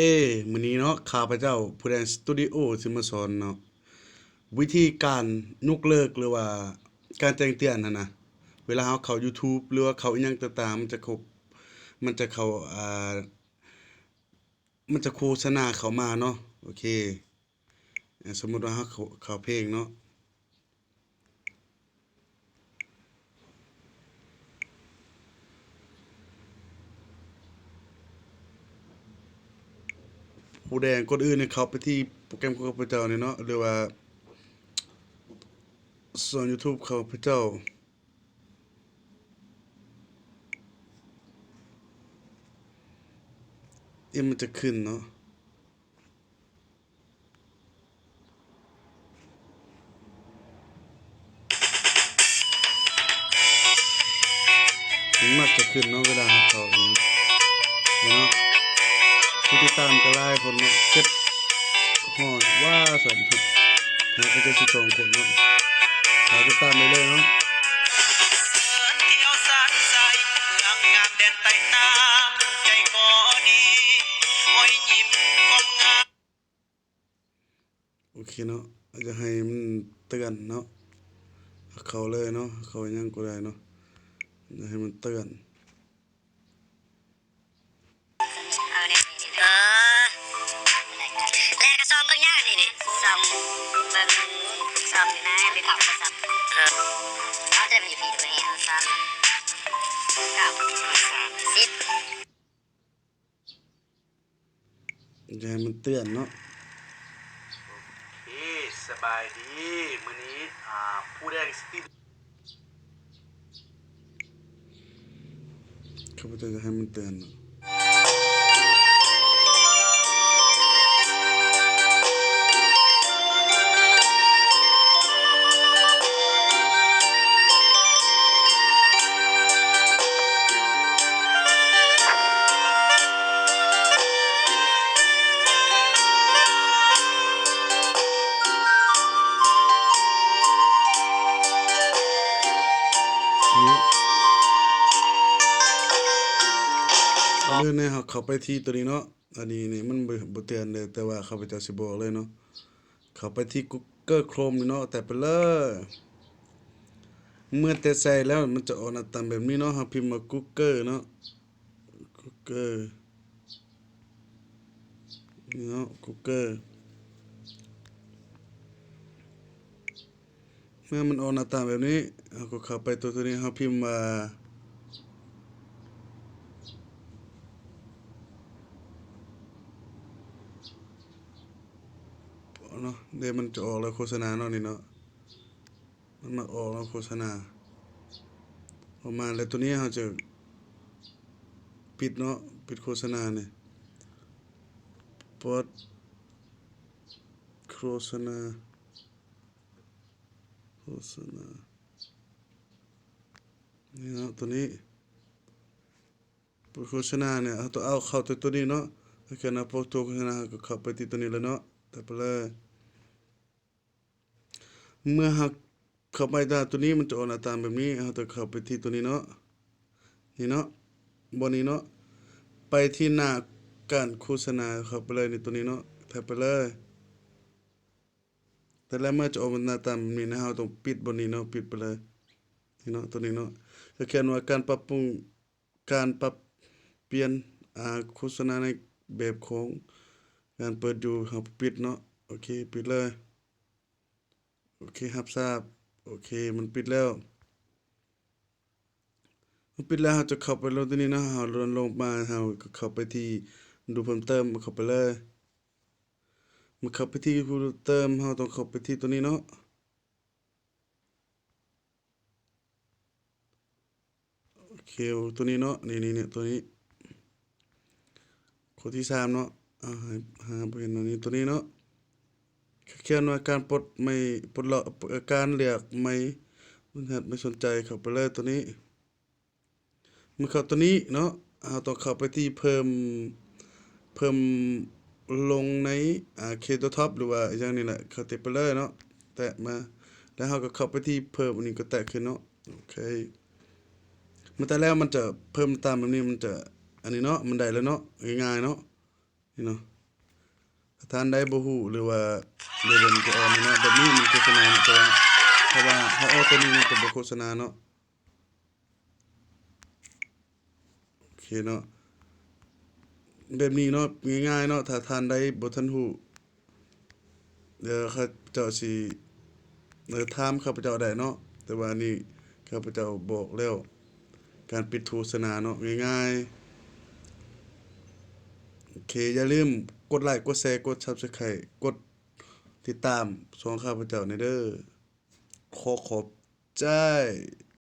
เอ้มื้อนี้เนาะข้าพเจ้าผู้แดงสตูดิโอสิมาสอนเนาะวิธีการยกเลิกหรือว่าการแจ้งเตือนนั่นนะเวลาเราเข้า YouTube หรือว่าเข้าอิหยังต่างๆมันจะครบมันจะเข้าอ่ามันจะโฆษณาเข้ามาเนาะโอเค สมมุติว่าเราเข้าเข้าเพลงเนาะ ผู้แดงคนอื่นเนี่ยเขาไปที่โปรแกรมของข้าพเจ้าเนี่ยเนาะหรือว่าส่วน YouTube ข้าพเจ้าเอ็มมันจะขึ้นเนาะมันมักจะขึ้นเนาะเวลาเขาอย่างนี้เนาะ ผู้ติดตามก็หลายคนเนาะเจ็ดฮอดว่าสันทุกหาก็จะสิบสองคนเนาะหาติดตามไปเลยเนาะเที่ยวสานใสเมืองงามแดนใต้น้ำใจก็ดีหอยยิ้มความงามโอเคเนาะอาจจะให้มันเตือนเนาะเขาเลยเนาะเขายังก็ได้เนาะจะให้มันเตือน อยู่นะไปขับก็ซ้อมเออเอาจะมันอยู่พี่ด้วยเอาซ้อมเก้าสามสิบจะให้มันเตือนเนาะเฮ้สบายดีมื้อนี้อ่าผู้แดงสติข้าพเจ้าจะให้มันเตือนเนาะ เรื่องนี้เขาเขาไปที่ตัวนี้เนาะอันนี้นี่มันบ่บ่เตือนเลยแต่ว่าเขาพเจ้าสิบอกเลยเนาะเขาไปที่ Google Chrome นี่เนาะแต่ไปเลยเมื่อแต่ใส่แล้วมันจะออกหน้าตาแบบนี้เนาะเราพิมพ์มา Google เนาะ Google เนาะ Google เมื่อมันออกหน้าตาแบบนี้เราก็เข้าไปตัวตัวนี้เราพิมพ์ว่า เนาะเดี๋ยวมันจะออกแล้วโฆษณาเนาะนี่เนาะมันมาออกแล้วโฆษณาออกมาแล้วตัวนี้เราจะปิดเนาะปิดโฆษณาเนี่ยปลดโฆษณาโฆษณานี่เนาะตัวนี้ปลดโฆษณาเนี่ยเราต้องเอาเข้าตัวตัวนี้เนาะถ้าเกิดเราปลดตัวโฆษณาก็เข้าไปที่ตัวนี้แล้วเนาะแต่ไปเลย เมื่อหักเข้าไปด้าตัวนี้มันจะออกหน้าตาแบบนี้เราจะเข้าไปที่ตัวนี้เนาะนี่เนาะบนนี้เนาะไปที่หน้าการโฆษณาเข้าไปเลยในตัวนี้เนาะแทบไปเลยแต่แล้วเมื่อจะออกหน้าตาแบบนี้นะเราต้องปิดบนนี้เนาะปิดไปเลยนี่เนาะตัวนี้เนาะจะเขียนว่าการปรับปรุงการปรับเปลี่ยนอ่าโฆษณาในแบบของการเปิดดูเราปิดเนาะโอเคปิดเลย โอเคครับทราบ โอเค มันปิดแล้ว มันปิดแล้วเราจะเข้าไปลงที่นี่นะเราลื่อนลงมาเราก็เข้าไปที่ดูเพิ่มเติมมาเข้าไปเลยมาเข้าไปที่ผู้เติมเราต้องเข้าไปที่ตัวนี้เนาะโอเคตัวนี้เนาะนี่นี่เนี่ยตัวนี้คนที่สามเนาะอ่าห้หาเป็นตัวนี้ตัวนี้เนาะ เขียนว่าการปลดไม่ปลดล็อการเรียกไม่มันหัดไม่สนใจเข้าไปเลยตัวนี้เมื่อเข้าตัวนี้เนาะเราต้องเข้าไปที่เพิ่มเพิ่มลงในอ่าเคตัวท็อปหรือว่าอย่างนี้แหละเข้าเตะไปเลยเนาะแตะมาแล้วเราก็เข้าไปที่เพิ่มอันนี้ก็แตะขึ้นเนาะโอเคเมื่อแต่แล้วมันจะเพิ่มตามแบบนี้มันจะอันนี้เนาะมันได้แล้วเนาะง่ายๆเนาะนี่เนาะ ถ้าท่านได้บ่ฮู้หรือว่าเลเวนก็ออนนี่เนาะแบบนี้มันโฆษณาเนาะแต่ว่าเพราะว่าเฮาเอาตัวนี้มันก็บ่โฆษณาเนาะโอเคเนาะแบบนี้เนาะง่ายๆเนาะถ้าท่านได้บ่ทันฮู้เดี๋ยวเขาเจ้าสิเออถามข้าพเจ้าได้เนาะแต่ว่านี่ข้าพเจ้าบอกแล้ว การปิดโฆษณาเนาะง่ายๆโอเคอย่าลืม กดไลค์กดแชร์กด Subscribe กดติดตามช่องข้าพเจ้าในเด้อขอขอบใจ